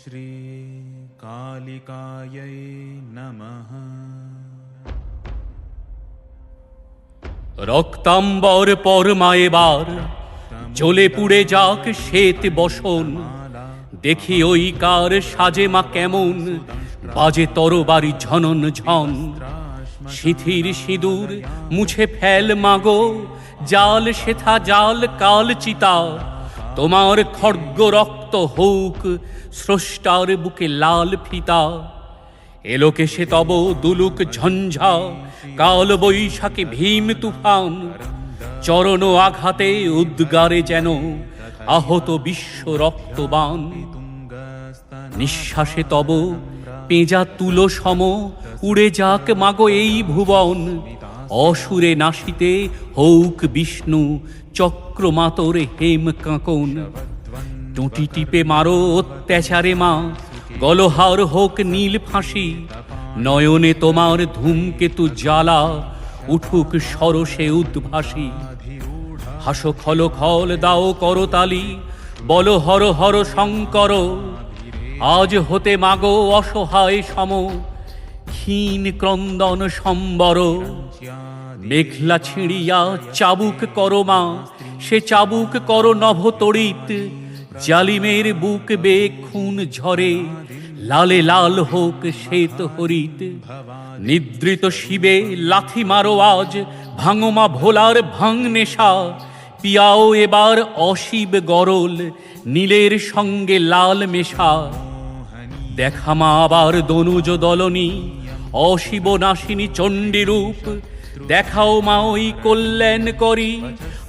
श्रीकालिकायै नमः রক্তাম্বর পরমা এবার জ্বলে পুড়ে যাক শ্বেত বসন দেখি ওই কার সাজে মা কেমন বাজে তরবারি ঝনন ঝন শিথির সিঁদুর মুছে ফেল মাগো জাল সেথা জাল কাল চিতা তোমার খড়গ রক্ত হোক স্রষ্টার বুকে লাল ফিতা। এলোকে সে তব দুলুক ঝঞ্ঝা, কাল বৈশাখী ভীম তুফান। চরণ আঘাতে উদ্গারে যেন আহত বিশ্ব রক্তবান। নিঃশ্বাসে তব পেঁজা তুলো সম, উড়ে যাক মাগো এই ভুবন। অসুরে নাসিতে হৌক বিষ্ণু চক্রমাতর হেম কাঁকন। টুটি টিপে মারো অত্যাচারে মা, গলহার হোক নীল ফাঁসি। নয়নে তোমার ধূমকেতু জ্বালা, উঠুক সরসে উদ্ভাসী। হাসো খল খল দাও করতালি, বল হর হর শঙ্কর, আজ হতে মাগো অসহায় সম। ক্ষীণ ক্রন্দন সম্বর। মেঘলা ছিঁড়িয়া চাবুক করো মা, সে চাবুক করো নভ তড়িৎ জালিমের বুক বে খুন ঝরে, লালে লাল হোক শ্বেত হরিত। নিদ্রিত শিবে লাথি মারো আজ ভাঙমা ভোলার ভাঙ নেশা। পিয়াও এবার অশিব গরল, নীলের সঙ্গে লাল মেশা। দেখামা আবার দনুজ দলনী অশিব নাসিনী চণ্ডী রূপ দেখাও মা ওই কল্যাণ করি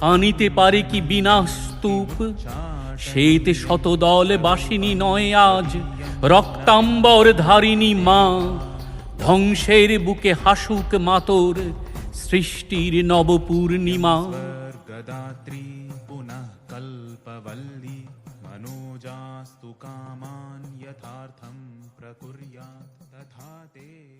আনিতে পারে কি বিনা স্তূপ সেইতে শতদল বাসিনী নয় আজ রক্তাম্বর ধারিণী মা ধ্বংসের বুকে হাসুক মাতর সৃষ্টির নবপূর্ণিমা गदात्री पुनः कल्पवल्ली मनोजास्तु कामान् यथार्थं प्रकुर्यात् तथा ते कृतार्था भव